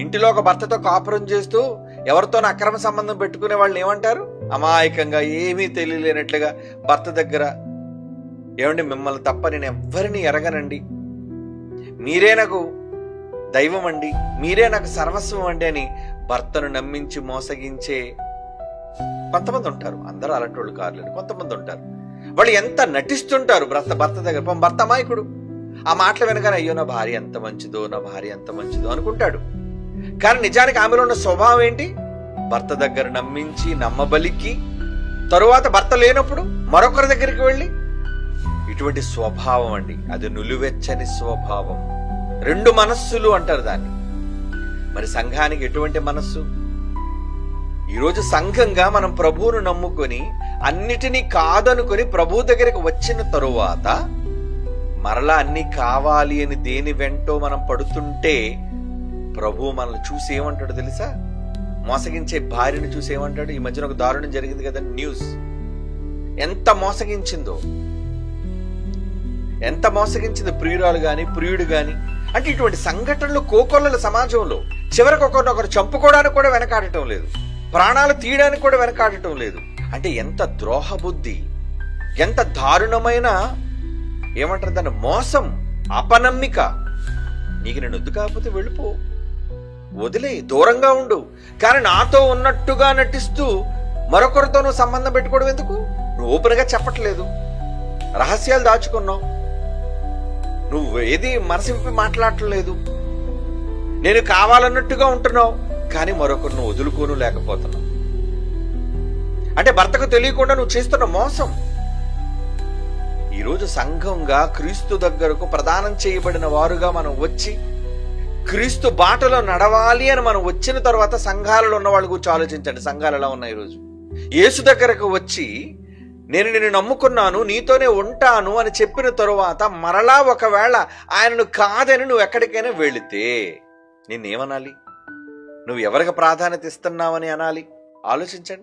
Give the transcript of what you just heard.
ఇంటిలో ఒక భర్తతో కాపురం చేస్తూ ఎవరితో అక్రమ సంబంధం పెట్టుకునే వాళ్ళు ఏమంటారు? అమాయకంగా ఏమీ తెలియలేనట్లుగా భర్త దగ్గర ఏమండి మిమ్మల్ని తప్ప నేను ఎవ్వరిని ఎరగనండి. మీరే నాకు దైవం అండి మీరే నాకు సర్వస్వం అండి అని భర్తను నమ్మించి మోసగించే కొంతమంది ఉంటారు. అందరూ అలాంటి కారులేడు కొంతమంది ఉంటారు. వాళ్ళు ఎంత నటిస్తుంటారు భర్త భర్త దగ్గర. భర్త అమాయకుడు. ఆ మాటలు వినగానే అయ్యో నా భార్య ఎంత మంచిదో నా భార్య ఎంత మంచిదో అనుకుంటాడు. కానీ నిజానికి ఆమెలో ఉన్న స్వభావం ఏంటి? భర్త దగ్గర నమ్మించి నమ్మబలికి తరువాత భర్త లేనప్పుడు మరొకరి దగ్గరికి వెళ్ళి? ఇటువంటి స్వభావం అండి. అది నులివెచ్చని స్వభావం. రెండు మనస్సులు అంటారు దాన్ని. మరి సంఘానికి ఎటువంటి మనస్సు? ఈరోజు సంఘంగా మనం ప్రభువును నమ్ముకొని అన్నిటినీ కాదనుకొని ప్రభు దగ్గరికి వచ్చిన తరువాత మరలా అన్ని కావాలి అని దేని వెంటో మనం పడుతుంటే ప్రభు మనల్ని చూసి ఏమంటాడు తెలుసా? మోసగించే భార్యను చూసి ఏమంటాడు? ఈ మధ్యన ఒక దారుణం జరిగింది కదా న్యూస్. ఎంత మోసగించిందో. ఎంత మోసగించింది ప్రియురాలు గాని ప్రియుడు గాని. అంటే ఇటువంటి సంఘటనలు కోకొల్లల సమాజంలో చివరికి ఒకరినొకరు చంపుకోవడానికి కూడా వెనకాడటం లేదు. ప్రాణాలు తీయడానికి కూడా వెనకాడటం లేదు. అంటే ఎంత ద్రోహ బుద్ధి ఎంత దారుణమైన ఏమంటారు దాని మోసం అపనమ్మిక. నీకు నేను వద్దు కాకపోతే వెళ్ళిపో. వదిలే దూరంగా ఉండు. కానీ నాతో ఉన్నట్టుగా నటిస్తూ మరొకరితో నువ్వు సంబంధం పెట్టుకోవడం ఎందుకు? నువ్వు ఓపెన్గా చెప్పట్లేదు. రహస్యాలు దాచుకున్నావు. నువ్వు ఏది మనసు విప్పి మాట్లాడట్లేదు. నేను కావాలన్నట్టుగా ఉంటున్నావు కానీ మరొకరిని వదులుకోను లేకపోతున్నావు. అంటే భర్తకు తెలియకుండా నువ్వు చేస్తున్న మోసం. ఈరోజు సంఘంగా క్రీస్తు దగ్గరకు ప్రదానం చేయబడిన వారుగా మనం వచ్చి క్రీస్తు బాటలో నడవాలి అని మనం వచ్చిన తర్వాత సంఘాలలో ఉన్న వాళ్ళ గురించి ఆలోచించండి. సంఘాలు ఎలా ఉన్నాయి ఈరోజు. యేసు దగ్గరకు వచ్చి నేను నిన్ను నమ్ముకున్నాను నీతోనే ఉంటాను అని చెప్పిన తరువాత మరలా ఒకవేళ ఆయనను కాదని నువ్వు ఎక్కడికైనా వెళితే నిన్నేమనాలి? నువ్వు ఎవరికి ప్రాధాన్యత ఇస్తున్నావని అనాలి? ఆలోచించండి.